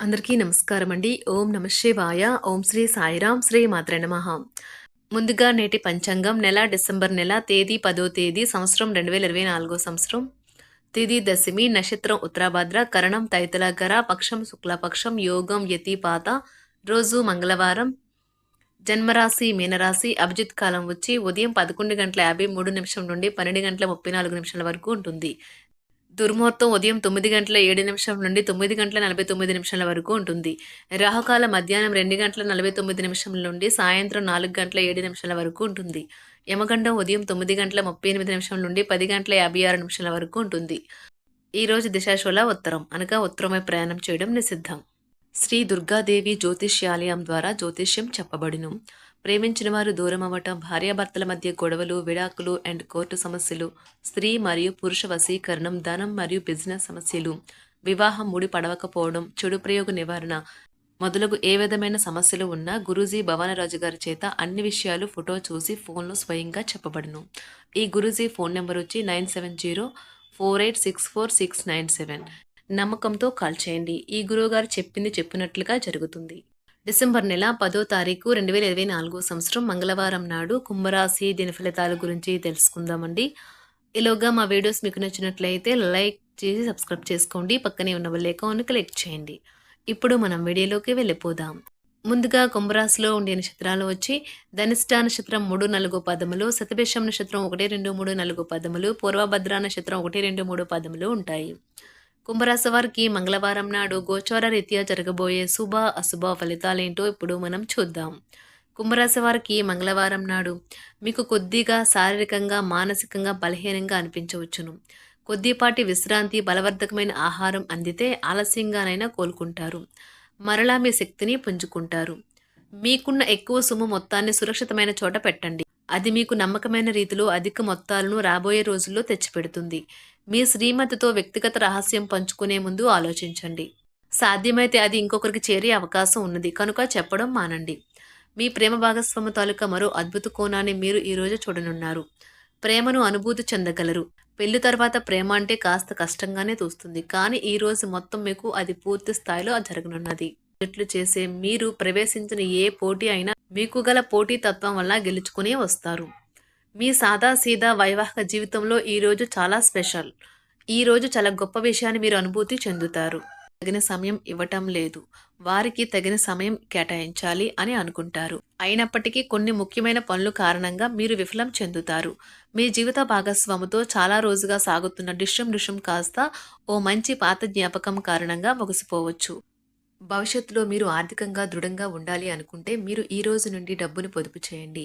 అందరికీ నమస్కారం అండి. ఓం నమ శివాయ. ఓం శ్రీ సాయిరాం శ్రీ మాత్ర నమః. ముందుగా నేటి పంచాంగం నెల డిసెంబర్ నెల తేదీ పదో తేదీ సంవత్సరం రెండు వేల ఇరవై నాలుగో సంవత్సరం. తేదీ దశమి నక్షత్రం ఉత్తరాభద్ర కరణం తైతలగర పక్షం శుక్లపక్షం యోగం యతిపాత రోజు మంగళవారం. జన్మరాశి మీనరాశి అభిజిత్ కాలం వచ్చి ఉదయం పదకొండు గంటల యాభై మూడు నిమిషం నుండి పన్నెండు గంటల ముప్పై నాలుగు నిమిషాల వరకు ఉంటుంది. దుర్ముహూర్తం ఉదయం తొమ్మిది గంటల ఏడు నిమిషం నుండి తొమ్మిది గంటల నలభై తొమ్మిది నిమిషాల వరకు ఉంటుంది. రాహుకాల మధ్యాహ్నం రెండు గంటల నలభై తొమ్మిది నిమిషం నుండి సాయంత్రం నాలుగు గంటల ఏడు నిమిషాల వరకు ఉంటుంది. యమగండం ఉదయం తొమ్మిది గంటల ముప్పై ఎనిమిది నిమిషం నుండి పది గంటల యాభై ఆరు నిమిషాల వరకు ఉంటుంది. ఈరోజు రోజు దిశాశూల ఉత్తరం. అనగా ఉత్తరమై ప్రయాణం చేయడం నిషిద్ధం. శ్రీ దుర్గాదేవి జ్యోతిష్యాలయం ద్వారా జ్యోతిష్యం చెప్పబడును. ప్రేమించిన వారు దూరం అవ్వటం భార్యాభర్తల మధ్య గొడవలు విడాకులు అండ్ కోర్టు సమస్యలు స్త్రీ మరియు పురుష వశీకరణం ధనం మరియు బిజినెస్ సమస్యలు వివాహం ముడి పడవకపోవడం చెడు ప్రయోగ నివారణ మొదలగు ఏ విధమైన సమస్యలు ఉన్నా గురూజీ భవానరాజు గారి చేత అన్ని విషయాలు ఫోటో చూసి ఫోన్లో స్వయంగా చెప్పబడును. ఈ గురూజీ ఫోన్ నెంబర్ వచ్చి nine seven zero four eight six four six nine seven. నమ్మకంతో కాల్ చేయండి. ఈ గురువుగారు చెప్పింది చెప్పినట్లుగా జరుగుతుంది. డిసెంబర్ నెల పదో తారీఖు రెండు వేల ఇరవై నాలుగో సంవత్సరం మంగళవారం నాడు కుంభరాశి దిన ఫలితాల గురించి తెలుసుకుందామండి. ఈలోగా మా వీడియోస్ మీకు నచ్చినట్లయితే లైక్ చేసి సబ్స్క్రైబ్ చేసుకోండి. పక్కనే ఉన్న లేఖను క్లిక్ చేయండి. ఇప్పుడు మనం వీడియోలోకి వెళ్ళిపోదాం. ముందుగా కుంభరాశిలో ఉండే నక్షత్రాలు వచ్చి ధనిష్ట నక్షత్రం మూడు నాలుగు పదములు శతభిషం నక్షత్రం ఒకటి రెండు మూడు నాలుగు పదములు పూర్వభద్ర నక్షత్రం ఒకటి రెండు మూడు పదములు ఉంటాయి. కుంభరాశి వారికి మంగళవారం నాడు గోచార రీత్యా జరగబోయే శుభ అశుభ ఫలితాలేంటో ఇప్పుడు మనం చూద్దాం. కుంభరాశి వారికి మంగళవారం నాడు మీకు కొద్దిగా శారీరకంగా మానసికంగా బలహీనంగా అనిపించవచ్చును. కొద్దిపాటి విశ్రాంతి బలవర్ధకమైన ఆహారం అందితే ఆలస్యంగానైనా కోలుకుంటారు. మరలా మీ శక్తిని పుంజుకుంటారు. మీకున్న ఎక్కువ సొమ్ము మొత్తాన్ని సురక్షితమైన చోట పెట్టండి. అది మీకు నమ్మకమైన రీతిలో అధిక మొత్తాలను రాబోయే రోజుల్లో తెచ్చిపెడుతుంది. మీ శ్రీమతితో వ్యక్తిగత రహస్యం పంచుకునే ముందు ఆలోచించండి. సాధ్యమైతే అది ఇంకొకరికి చేరే అవకాశం ఉన్నది. కనుక చెప్పడం మానండి. మీ ప్రేమ భాగస్వామి తాలూకా మరో అద్భుత కోణాన్ని మీరు ఈరోజు చూడనున్నారు. ప్రేమను అనుభూతి చెందగలరు. పెళ్ళి తర్వాత ప్రేమ అంటే కాస్త కష్టంగానే తోస్తుంది. కానీ ఈ రోజు మొత్తం మీకు అది పూర్తి స్థాయిలో జరగనున్నది. జట్లు చేసే మీరు ప్రవేశించిన ఏ పోటీ అయినా మీకు గల పోటీ తత్వం వల్ల గెలుచుకునే వస్తారు. మీ సాదా సీదా వైవాహిక జీవితంలో ఈరోజు చాలా స్పెషల్. ఈ రోజు చాలా గొప్ప విషయాన్ని మీరు అనుభూతి చెందుతారు. తగిన సమయం ఇవ్వటం లేదు. వారికి తగిన సమయం కేటాయించాలి అని అనుకుంటారు. అయినప్పటికీ కొన్ని ముఖ్యమైన పనుల కారణంగా మీరు విఫలం చెందుతారు. మీ జీవిత భాగస్వాముతో చాలా రోజుగా సాగుతున్న డిషం డిషం కాస్త ఓ మంచి పాత జ్ఞాపకం కారణంగా ముగిసిపోవచ్చు. భవిష్యత్తులో మీరు ఆర్థికంగా దృఢంగా ఉండాలి అనుకుంటే మీరు ఈ రోజు నుండి డబ్బును పొదుపు చేయండి.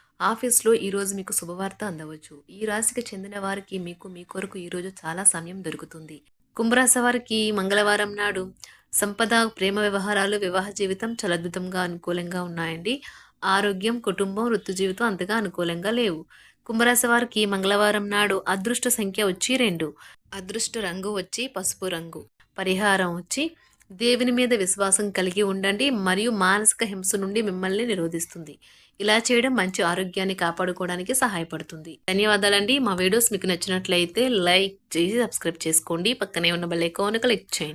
ఆఫీస్లో ఈరోజు మీకు శుభవార్త అందవచ్చు. ఈ రాశికి చెందిన వారికి మీకు మీ కొరకు ఈరోజు చాలా సమయం దొరుకుతుంది. కుంభరాశి వారికి మంగళవారం నాడు సంపద ప్రేమ వ్యవహారాలు వివాహ జీవితం చాలా అద్భుతంగా అనుకూలంగా ఉన్నాయండి. ఆరోగ్యం కుటుంబం వృత్తి జీవితం అంతగా అనుకూలంగా లేవు. కుంభరాశి వారికి మంగళవారం నాడు అదృష్ట సంఖ్య వచ్చి రెండు. అదృష్ట రంగు వచ్చి పసుపు రంగు. పరిహారం వచ్చి దేవుని మీద విశ్వాసం కలిగి ఉండండి మరియు మానసిక హింస నుండి మిమ్మల్ని నిరోధిస్తుంది. ఇలా చేయడం మంచి ఆరోగ్యాన్ని కాపాడుకోవడానికి సహాయపడుతుంది. ధన్యవాదాలండి. మా వీడియోస్ మీకు నచ్చినట్లయితే లైక్ చేసి సబ్స్క్రైబ్ చేసుకోండి. పక్కనే ఉన్న బెల్ ఐకాన్ క్లిక్ చేయండి.